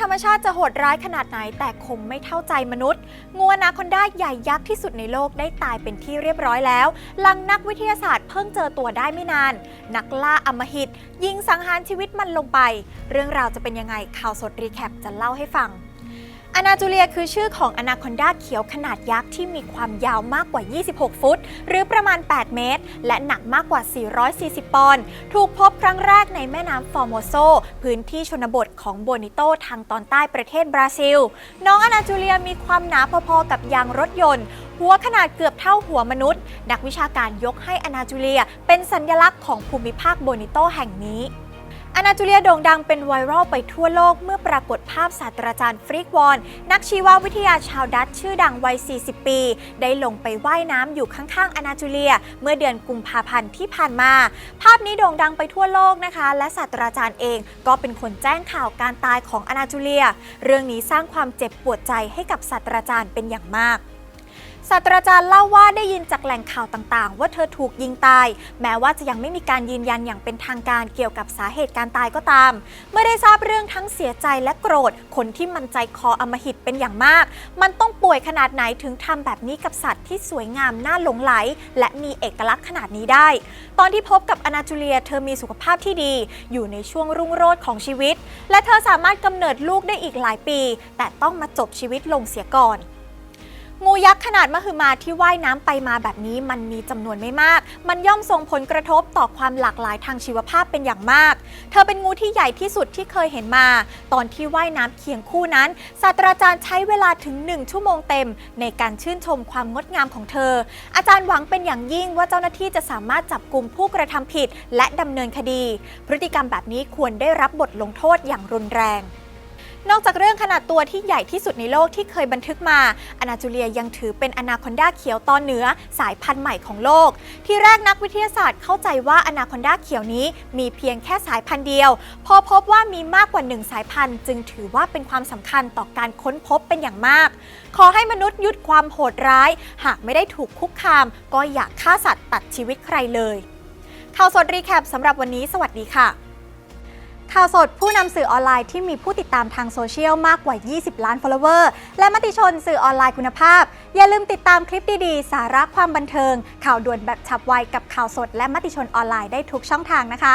ธรรมชาติจะโหดร้ายขนาดไหนแต่คงไม่เท่าใจมนุษย์ งูอนาคอนดาใหญ่ยักษ์ที่สุดในโลกได้ตายเป็นที่เรียบร้อยแล้ว หลังนักวิทยาศาสตร์เพิ่งเจอตัวได้ไม่นาน นักล่าอมหิต ยิงสังหารชีวิตมันลงไป เรื่องราวจะเป็นยังไงข่าวสดรีแคปจะเล่าให้ฟัง อนาจูเลียคือชื่อของอนาคอนดาเขียวขนาดยักษ์ที่มีความยาวมากกว่า 26 ฟุต หรือประมาณ 8 เมตร และหนักมากกว่า 440 ปอนด์ ถูกพบครั้งแรกในแม่น้ำฟอร์โมโซ พื้นที่ชนบทของโบนิโตทางตอนใต้ประเทศบราซิล น้องอนาจูเลียมีความหนาพอๆกับยางรถยนต์ หัวขนาดเกือบเท่าหัวมนุษย์ นักวิชาการยกให้อนาจูเลีย เป็นสัญลักษณ์ของภูมิภาคโบนิโตแห่งนี้ อนาจูเลียโด่งดังเป็นไวรัลไปทั่วโลกเมื่อปรากฏภาพศาสตราจารย์ฟริกวอน นักชีววิทยาชาวดัตช์ชื่อดังวัย 40 ปี ได้ลงไปว่ายน้ำอยู่ข้างๆอนาจูเลีย เมื่อเดือนกุมภาพันธ์ที่ผ่านมา ภาพนี้โด่งดังไปทั่วโลกนะคะ และศาสตราจารย์เองก็เป็นคนแจ้งข่าวการตายของอนาจูเลีย เรื่องนี้สร้างความเจ็บปวดใจให้กับศาสตราจารย์เป็นอย่างมาก ศาสตราจารย์เล่าว่าได้ยินจากแหล่งข่าวต่างๆ ว่าเธอถูกยิงตาย แม้ว่าจะยังไม่มีการยืนยันอย่างเป็นทางการเกี่ยวกับสาเหตุการตายก็ตาม เมื่อได้ทราบเรื่องทั้งเสียใจและโกรธ คนที่มันใจคออมหิตเป็นอย่างมาก มันต้องป่วยขนาดไหนถึงทำแบบนี้กับสัตว์ที่สวยงามน่าหลงไหล และมีเอกลักษณ์ขนาดนี้ได้ ตอนที่พบกับอนาจูเลีย เธอมีสุขภาพที่ดี อยู่ในช่วงรุ่งโรจน์ของชีวิต และเธอสามารถกำเนิดลูกได้อีกหลายปี แต่ต้องมาจบชีวิตลงเสียก่อน งูยักษ์ขนาดมหึมาที่ว่ายน้ำไปมาแบบนี้มันมีจำนวนไม่มาก มันย่อมส่งผลกระทบต่อความหลากหลายทางชีวภาพเป็นอย่างมาก เธอเป็นงูที่ใหญ่ที่สุดที่เคยเห็นมา ตอนที่ว่ายน้ำเคียงคู่นั้น ศาสตราจารย์ใช้เวลาถึง 1 ชั่วโมงเต็ม ในการชื่นชมความงดงามของเธอ อาจารย์หวังเป็นอย่างยิ่งว่าเจ้าหน้าที่จะสามารถจับกลุ่มผู้กระทำผิด และดำเนินคดี พฤติกรรมแบบนี้ควรได้รับบทลงโทษอย่างรุนแรง นอกจากเรื่องขนาดตัวที่ใหญ่ที่สุดในโลกที่เคยบันทึกมาอนาจูเลียยังถือเป็นอนาคอนดาเขียวตอนเหนือสายพันธุ์ใหม่ของโลก ที่แรกนักวิทยาศาสตร์เข้าใจว่าอนาคอนดาเขียวนี้มีเพียงแค่สายพันธุ์เดียว พอพบว่ามีมากกว่าหนึ่งสายพันธุ์ จึงถือว่าเป็นความสำคัญต่อการค้นพบเป็นอย่างมาก ขอให้มนุษย์หยุดความโหดร้าย หากไม่ได้ถูกคุกคาม ก็อย่าฆ่าสัตว์ตัดชีวิตใครเลยข่าวสดรีแคปสำหรับวันนี้ สวัสดีค่ะ ข่าวสดผู้นำสื่อออนไลน์ที่มีผู้ติดตามทางโซเชียลมากกว่า 20 ล้าน follower และมติชนสื่อออนไลน์คุณภาพ อย่าลืมติดตามคลิปดีๆ สาระความบันเทิง ข่าวด่วนแบบฉับไวกับข่าวสด และมติชนออนไลน์ได้ทุกช่องทางนะคะ